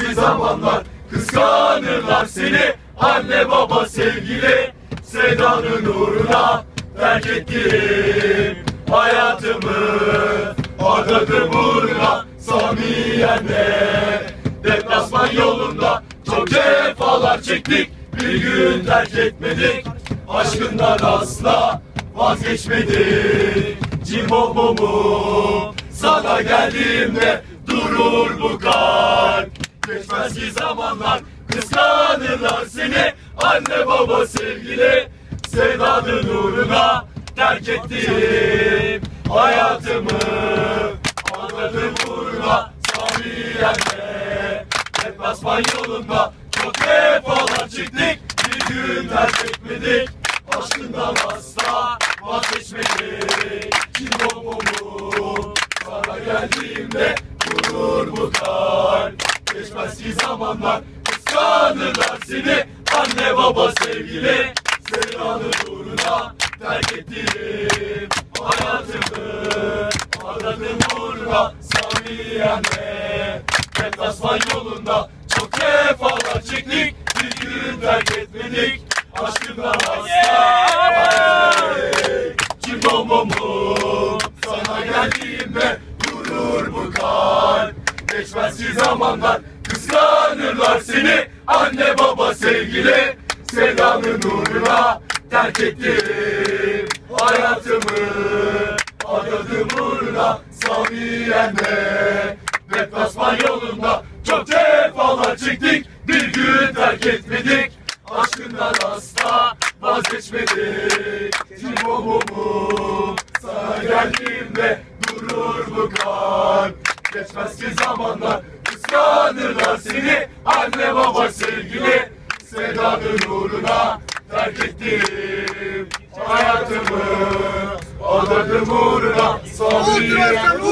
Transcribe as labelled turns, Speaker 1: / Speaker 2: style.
Speaker 1: bir zamanlar kıskanırlar seni. Anne baba sevgili Sevdanın uğruna terk ettim Hayatımı adadım uğruna Samiyen'de Deplasman yolunda çok cefalar çektik. Bir gün terk etmedik Aşkından asla vazgeçmedik. Cimbobomu sana geldiğimde durur bu kalp Geçmez ki zamanlar kıskanırlar seni. Anne baba sevgili sevdanın uğruna terk ettim. Hayatımı anladım uğruna Samiyen'de Deplasman yolunda çok defalar çıktık Bir gün terk etmedik Aşkından asla vazgeçmedik. Cimbobomu sana geldiğimde durur bu kalp Geçmez zamanlar. Kıskanırlar seni. Anne baba sevgili. Sevdanın uğruna terk ettim Hayatımı adadım uğruna Samiyen'de Deplasman yolunda çok defalar çektik. Bir gün terk etmedik. Aşkından asla vazgeçmedik Cimbobomu sana geldiğimde durur bu kalp. Geçmez zamanlar kıskanırlar seni Anne baba sevgili sevdanın uğruna terk ettim. Hayatımı adadım uğruna Samiyen'de Deplasman yolunda çok cefalar çektik. Bir gün terk etmedik Aşkından asla vazgeçmedik. Cimbobomu sana geldiğimde durur bu kalp Geçmez ki zamanlar kıskanırlar seni Anne baba sevgili. Sevdanın uğruna terk ettim Hayatımı. Adadım uğruna Sabriye'm